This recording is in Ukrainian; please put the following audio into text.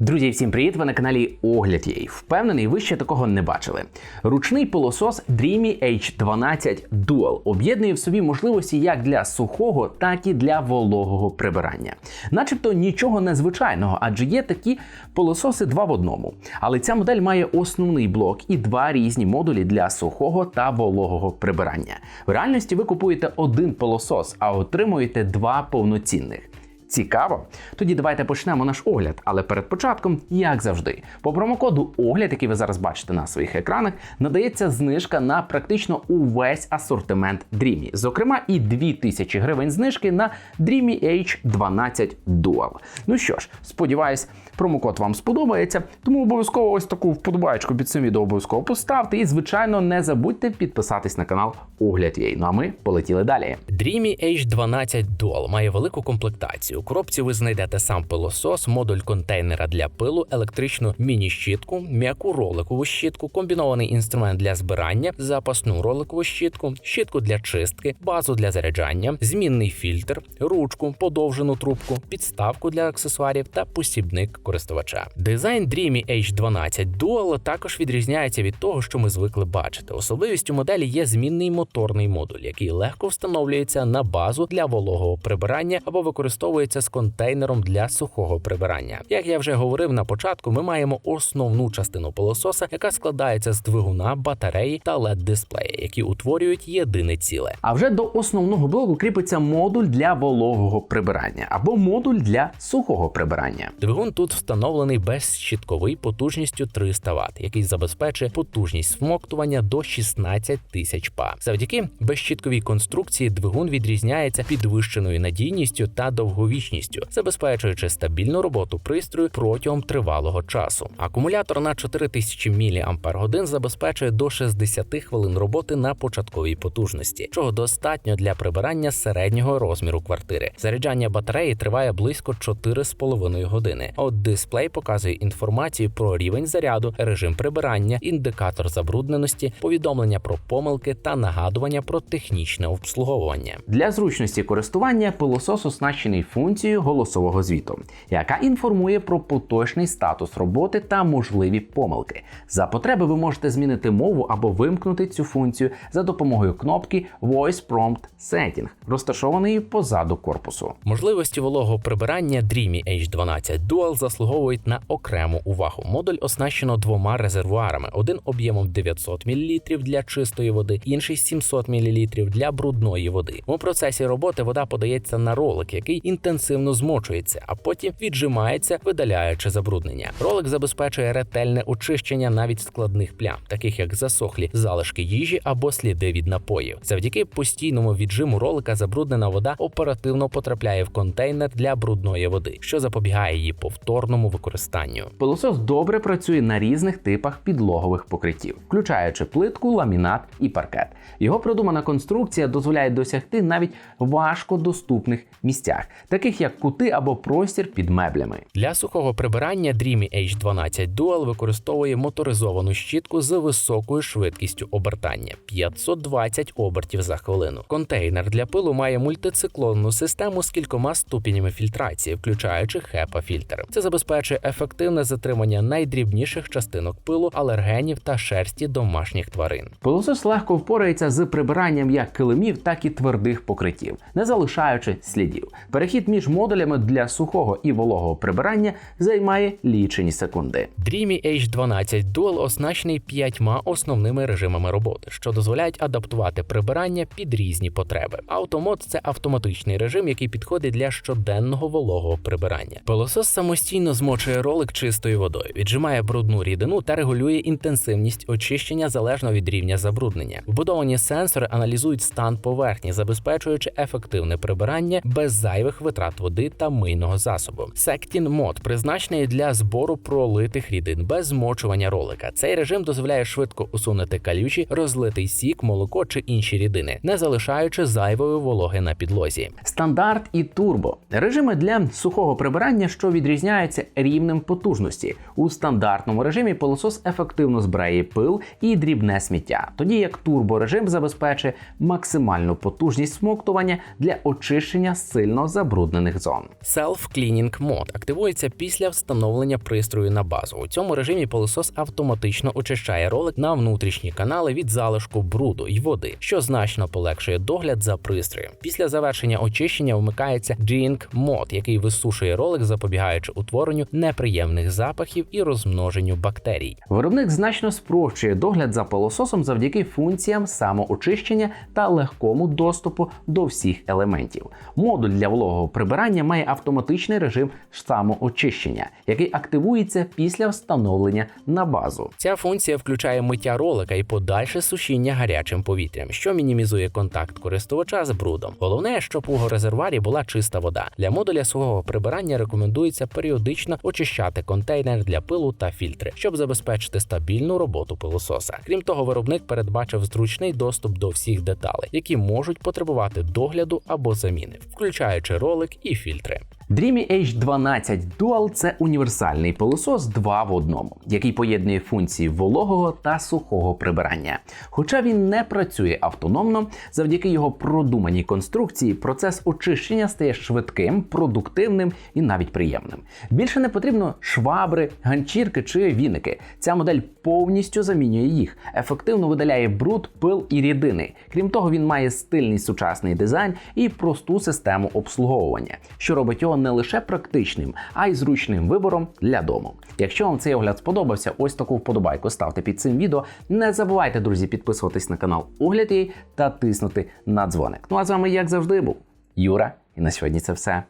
Друзі, всім привіт! Ви на каналі Огляд Єй. Впевнений, ви ще такого не бачили. Ручний пилосос Dreamy H12 Dual об'єднує в собі можливості як для сухого, так і для вологого прибирання. Начебто нічого незвичайного, адже є такі пилососи два в одному. Але ця модель має основний блок і два різні модулі для сухого та вологого прибирання. В реальності ви купуєте один пилосос, а отримуєте два повноцінних. Цікаво? Тоді давайте почнемо наш огляд. Але перед початком, як завжди, по промокоду огляд, який ви зараз бачите на своїх екранах, надається знижка на практично увесь асортимент Dreamy. Зокрема, і 2000 гривень знижки на Dreamy H12 Dual. Ну що ж, сподіваюсь, промокод вам сподобається, тому обов'язково ось таку вподобаєчку під цим відео обов'язково поставте. І, звичайно, не забудьте підписатись на канал Огляд Єй. Ну а ми полетіли далі. Dreamy H12 Dual має велику комплектацію. У коробці ви знайдете сам пилосос, модуль контейнера для пилу, електричну міні-щітку, м'яку роликову щітку, комбінований інструмент для збирання, запасну роликову щітку, щітку для чистки, базу для заряджання, змінний фільтр, ручку, подовжену трубку, підставку для аксесуарів та посібник користувача. Дизайн Dreamy H12 Dual також відрізняється від того, що ми звикли бачити. Особливістю моделі є змінний моторний модуль, який легко встановлюється на базу для вологого прибирання або використовується з контейнером для сухого прибирання. Як я вже говорив на початку, ми маємо основну частину пилососа, яка складається з двигуна, батареї та led дисплея, які утворюють єдине ціле. А вже до основного блоку кріпиться модуль для вологого прибирання або модуль для сухого прибирання. Двигун тут встановлений безщітковий потужністю 300 Вт, який забезпечує потужність всмоктування до 16 тисяч па. Завдяки безщітковій конструкції двигун відрізняється підвищеною надійністю та довговічністю, забезпечуючи стабільну роботу пристрою протягом тривалого часу. Акумулятор на 4000 мАч забезпечує до 60 хвилин роботи на початковій потужності, чого достатньо для прибирання середнього розміру квартири. Заряджання батареї триває близько 4,5 години. От дисплей показує інформацію про рівень заряду, режим прибирання, індикатор забрудненості, повідомлення про помилки та нагадування про технічне обслуговування. Для зручності користування пилосос оснащений функцією голосового звіту, яка інформує про поточний статус роботи та можливі помилки. За потреби ви можете змінити мову або вимкнути цю функцію за допомогою кнопки Voice Prompt Setting, розташованої позаду корпусу. Можливості вологого прибирання Dreamy H12 Dual заслуговують на окрему увагу. Модуль оснащено двома резервуарами: один об'ємом 900 мл для чистої води, інший 700 мл для брудної води. У процесі роботи вода подається на ролик, який інтенсивно змочується, а потім віджимається, видаляючи забруднення. Ролик забезпечує ретельне очищення навіть складних плям, таких як засохлі залишки їжі або сліди від напоїв. Завдяки постійному віджиму ролика забруднена вода оперативно потрапляє в контейнер для брудної води, що запобігає її повторному використанню. Пилосос добре працює на різних типах підлогових покриттів, включаючи плитку, ламінат і паркет. Його продумана конструкція дозволяє досягти навіть важкодоступних місцях, таких як кути або простір під меблями. Для сухого прибирання Dreamy H12 Dual використовує моторизовану щітку з високою швидкістю обертання 520 обертів за хвилину. Контейнер для пилу має мультициклонну систему з кількома ступенями фільтрації, включаючи HEPA фільтр. Це забезпечує ефективне затримання найдрібніших частинок пилу, алергенів та шерсті домашніх тварин. Пилосос легко впорається з прибиранням як килимів, так і твердих покриттів, не залишаючи слідів. Перехід між модулями для сухого і вологого прибирання займає лічені секунди. Dreamy H12 Dual оснащений п'ятьма основними режимами роботи, що дозволяють адаптувати прибирання під різні потреби. Автомод це автоматичний режим, який підходить для щоденного вологого прибирання. Пилосос самостійно змочує ролик чистою водою, віджимає брудну рідину та регулює інтенсивність очищення залежно від рівня забруднення. Вбудовані сенсори аналізують стан поверхні, забезпечуючи ефективне прибирання без зайвих витрат води та мийного засобу. Sectin мод призначений для збору пролитих рідин без змочування ролика. Цей режим дозволяє швидко усунути калючі, розлитий сік, молоко чи інші рідини, не залишаючи зайвої вологи на підлозі. Стандарт і турбо режими для сухого прибирання, що відрізняються рівнем потужності. У стандартному режимі пилосос ефективно збирає пил і дрібне сміття, тоді як турборежим забезпечує максимальну потужність смоктування для очищення сильно забруднених забруднених зон. Self-Cleaning Mode активується після встановлення пристрою на базу. У цьому режимі пилосос автоматично очищає ролик на внутрішні канали від залишку бруду й води, що значно полегшує догляд за пристроєм. Після завершення очищення вмикається Drying Mode, який висушує ролик, запобігаючи утворенню неприємних запахів і розмноженню бактерій. Виробник значно спрощує догляд за пилососом завдяки функціям самоочищення та легкому доступу до всіх елементів. Модуль для вологого прибирання має автоматичний режим самоочищення, який активується після встановлення на базу. Ця функція включає миття ролика і подальше сушіння гарячим повітрям, що мінімізує контакт користувача з брудом. Головне, щоб у резервуарі була чиста вода. Для модуля сухого прибирання рекомендується періодично очищати контейнер для пилу та фільтри, щоб забезпечити стабільну роботу пилососа. Крім того, виробник передбачив зручний доступ до всіх деталей, які можуть потребувати догляду або заміни, включаючи ролик і фільтри. Dreamy H12 Dual це універсальний пилосос 2 в одному, який поєднує функції вологого та сухого прибирання. Хоча він не працює автономно, завдяки його продуманій конструкції процес очищення стає швидким, продуктивним і навіть приємним. Більше не потрібно швабри, ганчірки чи віники. Ця модель повністю замінює їх, ефективно видаляє бруд, пил і рідини. Крім того, він має стильний сучасний дизайн і просту систему обслуговування, що робить його не лише практичним, а й зручним вибором для дому. Якщо вам цей огляд сподобався, ось таку вподобайку ставте під цим відео. Не забувайте, друзі, підписуватись на канал Огляд її та тиснути на дзвоник. Ну а з вами, як завжди, був Юра, і на сьогодні це все.